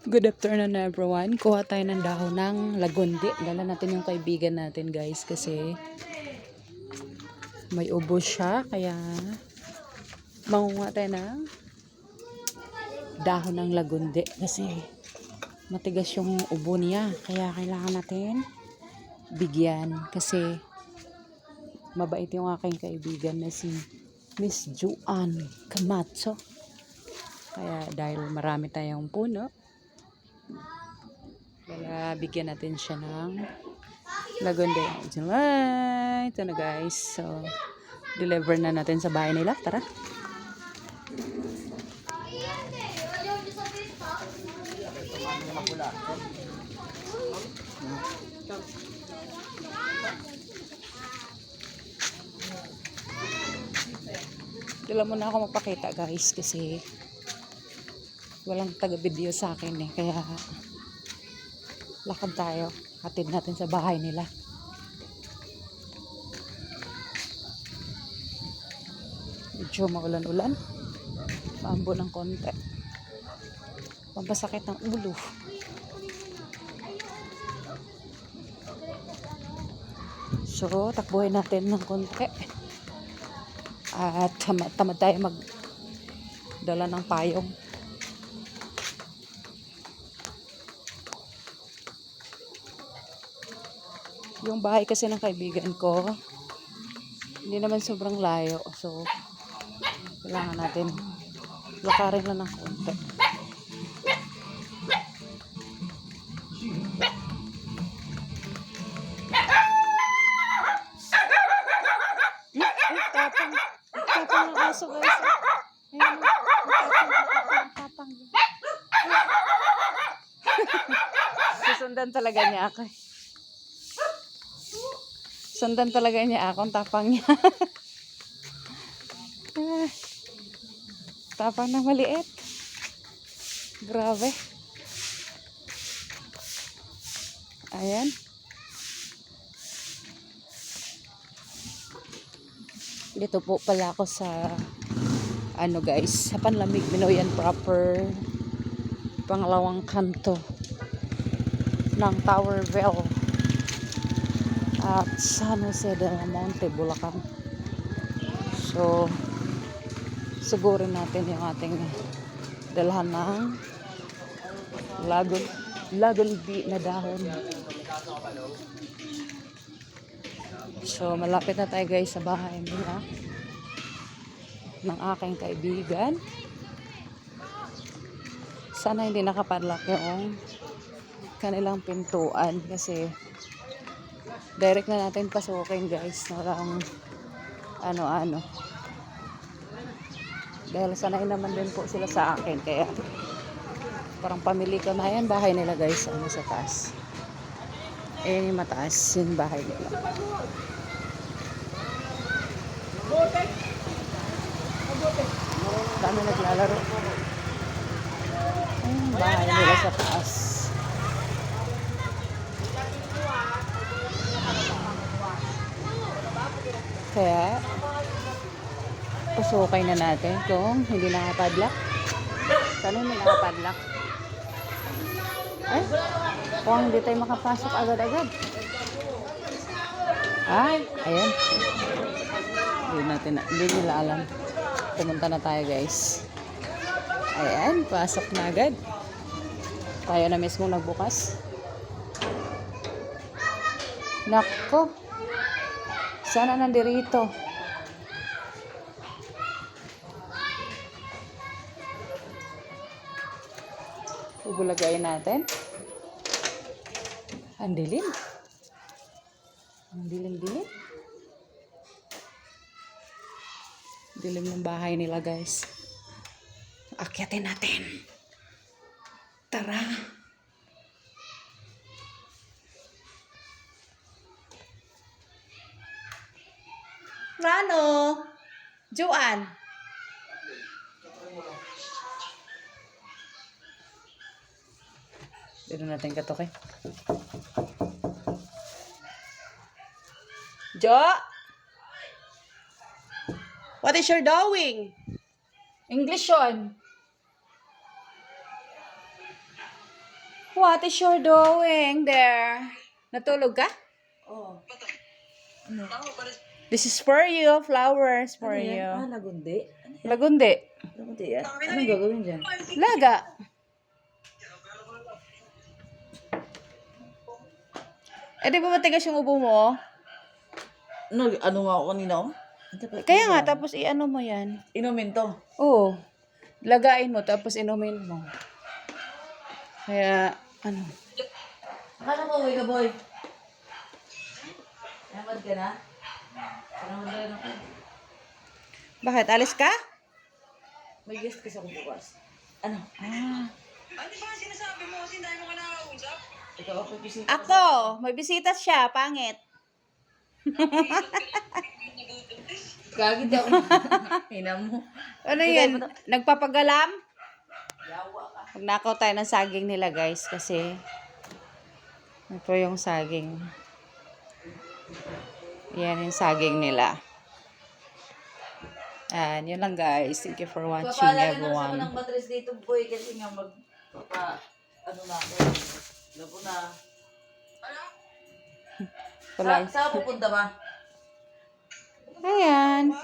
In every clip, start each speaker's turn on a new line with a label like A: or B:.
A: Good afternoon everyone. Kuha tayo ng dahon ng lagundi. Dala natin yung kaibigan natin guys kasi may ubo siya. Kaya mangunga tayo ng dahon ng lagundi kasi matigas yung ubo niya. Kaya kailangan natin bigyan kasi mabait yung aking kaibigan na si Miss Juan Camacho. Kaya dahil marami tayong puno, kaya bigyan natin siya ng lagonde. July. Ito na guys. So, deliver na natin sa bahay nila. Tara. Dila mo na ako magpakita guys kasi walang taga-video sa akin eh. Kaya lakad tayo. Hatid natin sa bahay nila. Medyo maulan-ulan. Maambo ng konti. Pampasakit ng ulo. So, takbuhin natin ng konti. At tamad, tamad tayo mag dala ng payong. Yung bahay kasi ng kaibigan ko, hindi naman sobrang layo. So, kailangan natin lakarin lang ng konti. Tapang. Ng. Susundan talaga niya ako. Sundan talaga niya ako, ang tapang niya. Ah, tapang na maliit. Grabe. Ayan. Dito po pala ako sa ano guys, sa Panlamig Minoyan proper pangalawang kanto ng Towerville at San Jose de la Monte, Bulacan. So, sigurin natin yung ating dalhan ng lagon, lagonbi na dahon. So, malapit na tayo guys sa bahay nila ng aking kaibigan. Sana hindi nakapadlock yung kanilang pintuan kasi direct na natin pasukin guys walang ano-ano. Dahil sanay naman din po sila sa akin kaya parang pamili ko na yan bahay nila guys ano sa taas. Eh mataas yung bahay nila. Dami naglalaro. Ayun bahay nila sa taas Kaya, pasukay na natin kung hindi nakapadlock. Sana hindi nakapadlock. Ay, kung hindi tayo makapasok agad-agad. Ay, ayan. Hindi natin, hindi nila alam. Pumunta na tayo guys. Ayan, pasok na agad. Tayo na mismo nagbukas. Nako. Sana nandirito. Ibulagayin natin. Ang dilim. Ang dilim-dilim. Dilim ng bahay nila guys. Akyatin natin. Tara. Rano? Joan? Dito natin katoke. Jo? What is your doing? English yun. What is your doing there? Natulog ka?
B: Oo. Ano?
A: This is for you, flowers for
B: Ano yan?
A: you.
B: Ah, lagundi. Ano yan?
A: Lagundi.
B: Lagundi yan. Anong gagawin dyan?
A: Laga. Eh, di ba matigas yung ubo mo?
B: Ano, ano nga ako kanina oh? Ano ba-
A: Kaya nga, tapos i-ano mo yan.
B: Inumin to.
A: Oo. Lagain mo, tapos inumin mo. Kaya, ano.
B: Akala mo, uwi ka boy. Namad ka na? Ka na ako.
A: Bakit? Alis ka?
B: May guest kasi ako bukas. Ano?
A: Ah.
B: Ikaw ako bisita.
A: Ako! May bisita siya, pangit.
B: Gagi daw. Ina mo.
A: Ano yan? Nagpapagalam?
B: Yawa ka.
A: Magnakaw tayo ng saging nila, guys, kasi ito yung saging. Yan yung saging nila. And yun lang, guys. Thank you for watching,
B: na ako
A: everyone.
B: ng matris dito boy kasi nga mag... Papa, ano na ako. Labo na.
A: Wala.
B: Sa, saan pupunta ba?
A: Ayan.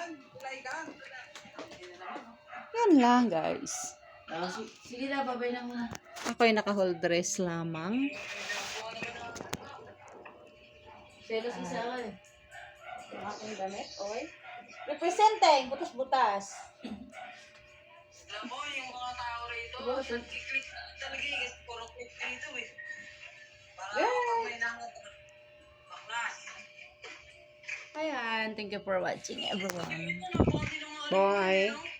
A: Yan lang, guys.
B: Ah, si- sige na, babay na muna.
A: Ako ay naka-hold dress lamang.
B: Selos isa ka eh.
A: Yung aking damit, oy. Representing, butas-butas.
C: Alam mo, yung mga tao rito, nag-click talaga eh, kasi puro click dito eh. Para pag may nangat, baklas.
A: Ayan, thank you for watching, everyone.
C: Ano, ang
A: Bye.
C: ano,